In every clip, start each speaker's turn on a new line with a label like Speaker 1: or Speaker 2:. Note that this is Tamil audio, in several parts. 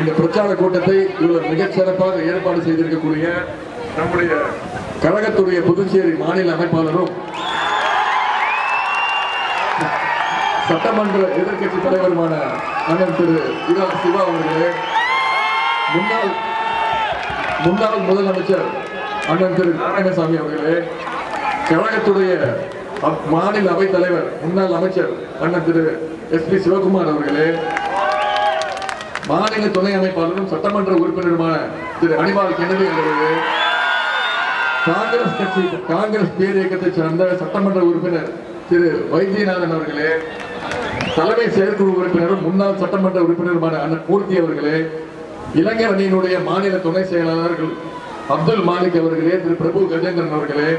Speaker 1: இந்த பிரச்சார கூட்டத்தை இவர் மிகச் சிறப்பாக ஏற்பாடு செய்திருக்கக்கூடிய நம்முடைய கழகத்துடைய புதுச்சேரி மாநில அமைப்பாளரும் சட்டமன்ற எதிர்க்கட்சி தலைவருமான அண்ணன் திரு இரா சிவா அவர்களே முன்னாள் முன்னாள் முதலமைச்சர் அண்ணன் திரு நாராயணசாமி அவர்களே கழகத்துடைய அப்- மாநில அவைத் தலைவர் முன்னாள் அமைச்சர் அண்ணன் திரு எஸ் பி சிவகுமார் அவர்களே மாநில துணை அமைப்பாளரும் சட்டமன்ற உறுப்பினருமான திரு அனிபால் கென்னடி அவர்களே காங்கிரஸ் கட்சி காங்கிரஸ் பேர் இயக்கத்தை சார்ந்த சட்டமன்ற உறுப்பினர் திரு வைத்தியநாதன் அவர்களே தலைமை செயற்குழு உறுப்பினரும் முன்னாள் சட்டமன்ற உறுப்பினருமான அண்ணன் மூர்த்தி அவர்களே இளைஞர் அணியினுடைய மாநில துணை செயலாளர்கள் அப்துல் மாலிக் அவர்களே திரு பிரபு கஜேந்திரன் அவர்களே.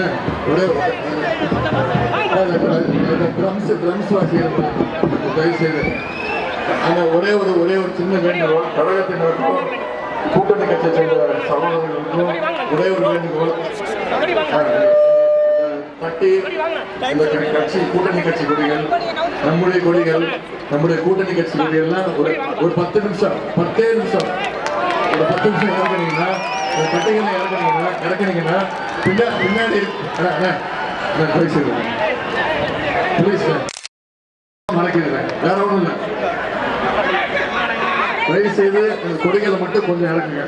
Speaker 1: அண்ணா, ஒரே ட்ரம்ஸ் ட்ரம்ஸ் வாசிகள் தயவு செய்து ஒரே ஒரு ஒரே ஒரு சின்ன வேண்டுகோள். கழகத்தினருக்கும் கூட்டணி கட்சியை சேர்ந்த சகோதரர்களுக்கும் ஒரே ஒரு வேண்டுகோள். தட்டி இந்த கட்சி கூட்டணி கட்சி கொடிகள் நம்முடைய கொடிகள் நம்முடைய கூட்டணி கட்சி கொடிகள்லாம் ஒரு ஒரு பத்து நிமிஷம் பத்தே நிமிஷம். ஒரு பத்து நிமிஷம் இறக்குனீங்கன்னா ஒரு இறக்குனீங்கன்னா இறக்குனீங்கன்னா பின்னா பின்னாடி இருக்கு- மறக்கிறேன் வேற ஒன்றும் இல்லை. தயவு செய்து கொடிகளை மட்டும் கொஞ்சம் இறக்குங்க.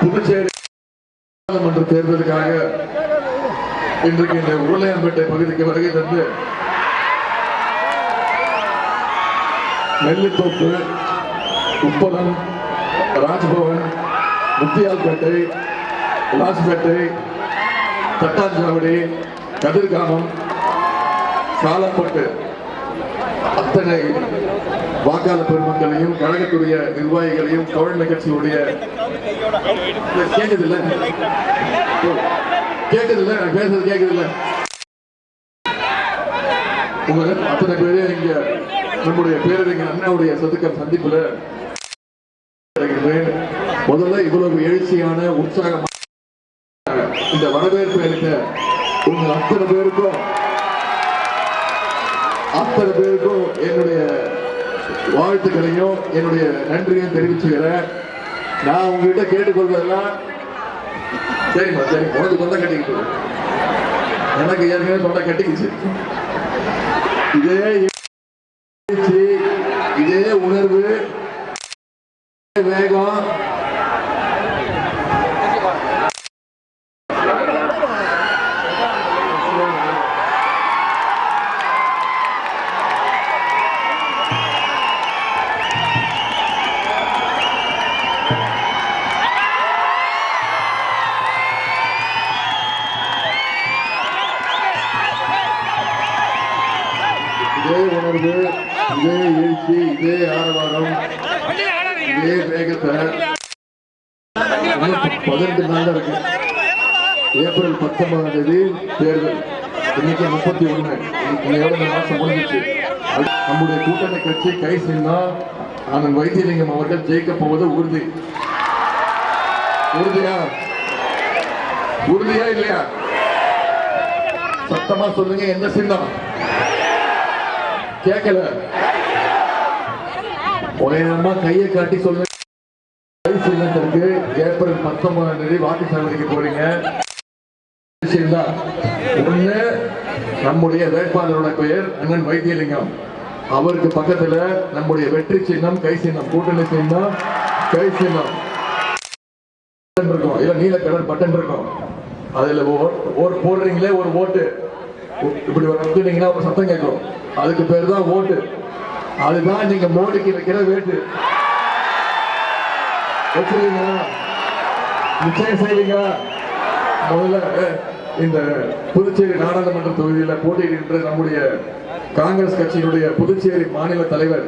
Speaker 1: புதுச்சேரி நாடாளுமன்ற தேர்தலுக்காக இன்றைக்கு இந்த உருளையாம்பேட்டை பகுதிக்கு வருகை தந்து நெல்லித்தோப்பு உப்பளம் ராஜ்பவன் முத்தியால்பேட்டை லாஸ்பேட்டை தட்டாஞ்சாவடி கதிர்காமம் சாலப்பட்டு. அத்தனை வாக்காளர் பெருமக்களையும் கழகத்துடைய நிர்வாகிகளையும் தோழமை நிகழ்ச்சியுடைய கேட்டதில்லை. கேட்குது இல்லை இல்ல நான் பேசுறது கேட்குது இல்லை உங்கள் அத்தனை பேரே இங்கே நம்முடைய பேரறிஞர் அண்ணாவுடைய சதுக்கம் சந்திப்புல முதல்ல இவ்வளவு எழுச்சியான உற்சாகமான இந்த வரவேற்பு அளித்த உங்க அத்தனை பேருக்கும் அத்தனை பேருக்கும் என்னுடைய வாழ்த்துக்களையும் என்னுடைய நன்றியையும் தெரிவிச்சுக்கிறேன். நான் உங்ககிட்ட கேட்டுக்கொள்வதெல்லாம் சரிம்மா சரி உனக்கு தொண்டை கட்டிக்கிட்டு எனக்கு ஏற்கனவே தொண்டை கட்டிக்கிச்சு இதே இதே உணர்வு வேகம். இதே எழுச்சி இதே ஆரவாரம் இதே வேகத்தை பதினெட்டு நாள் இருக்கு. ஏப்ரல் பத்தொன்பதாம் தேதி தேர்தல். இன்னைக்கு முப்பத்தி ஒண்ணு. இன்னையோட மாசம் முடிஞ்சிச்சு? அது நம்முடைய கூட்டணி கட்சி கை செய்தால் ஆனந்த் வைத்தியலிங்கம் அவர்கள் ஜெயிக்க போவது உறுதி. உறுதியா? உறுதியா இல்லையா? சத்தமா சொல்லுங்க என்ன சின்னம் கேட்கல உயரமா கையை காட்டி சொல்லுங்க. கை ஏப்ரல் பத்தொன்பதாம் தேதி வாக்கு சேகரிக்க போறீங்க. விஷயம்தான். ஒண்ணு நம்முடைய வேட்பாளரோட பெயர் அண்ணன் வைத்தியலிங்கம். அவருக்கு பக்கத்துல நம்முடைய வெற்றி சின்னம் கை சின்னம் கூட்டணி சின்னம் கை சின்னம். பட்டன் இருக்கும். இல்ல நீல கலர் பட்டன் இருக்கும். அதுல ஓ- போடுறீங்களே ஒரு ஓட்டு. இப்படி வந்துட்டீங்கன்னா ஒரு சத்தம் கேட்கும். அதுக்கு பேர் தான் ஓட்டு. அதுதான் நீங்க மோடிக்கு வைக்கிற வேட்டு. வச்சிருக்கீங்களா? நிச்சயம் செய்வீங்களா? முதல்ல இந்த புதுச்சேரி நாடாளுமன்ற தொகுதியில் போட்டியிடுகின்ற நம்முடைய காங்கிரஸ் கட்சியினுடைய புதுச்சேரி மாநில தலைவர்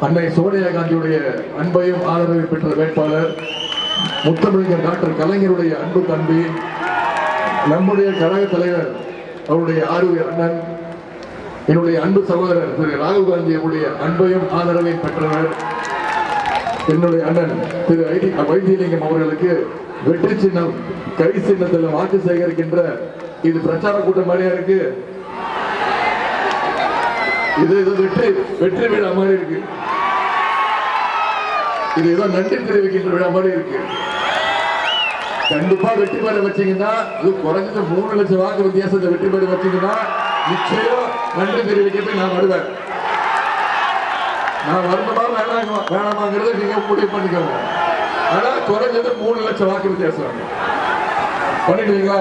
Speaker 1: அன்னை சோனியா காந்தியுடைய அன்பையும் ஆதரவையும் பெற்ற வேட்பாளர் முத்தமிழர் டாக்டர் கலைஞருடைய அன்பு தம்பி நம்முடைய கழக தலைவர் அவருடைய ஆரோக்கிய அண்ணன் என்னுடைய அன்பு சகோதரர் திரு ராகுல் காந்தி அவருடைய அன்பையும் ஆதரவையும் பெற்றவர். என்னுடைய அண்ணன் திரு ஐடி வைத்தியலிங்கம் அவர்களுக்கு வெற்றி சின்னம் கை சின்னத்தில் வாக்கு சேகரிக்கின்ற இது பிரச்சார கூட்டம் மாதிரியா இருக்கு? இது ஏதோ வெற்றி வெற்றி விழா மாதிரி இருக்கு. இது ஏதோ நன்றி தெரிவிக்கின்ற விழா மாதிரி இருக்கு. கண்டிப்பா வெற்றி பெற வச்சீங்கன்னா அது குறைஞ்சது மூணு லட்சம் வாக்கு வித்தியாசத்தை வெற்றி பெற வச்சீங்கன்னா நிச்சயம் நன்றி தெரிவிக்கிறது நான் வருவேன். நான் வரணுமா வேணாமா வேணாமாங்கிறத நீங்க முடிவு பண்ணிக்கோங்க. ஆனா குறைஞ்சது மூணு லட்சம் வாக்கு வித்தியாசம். பண்ணிடுவீங்களா?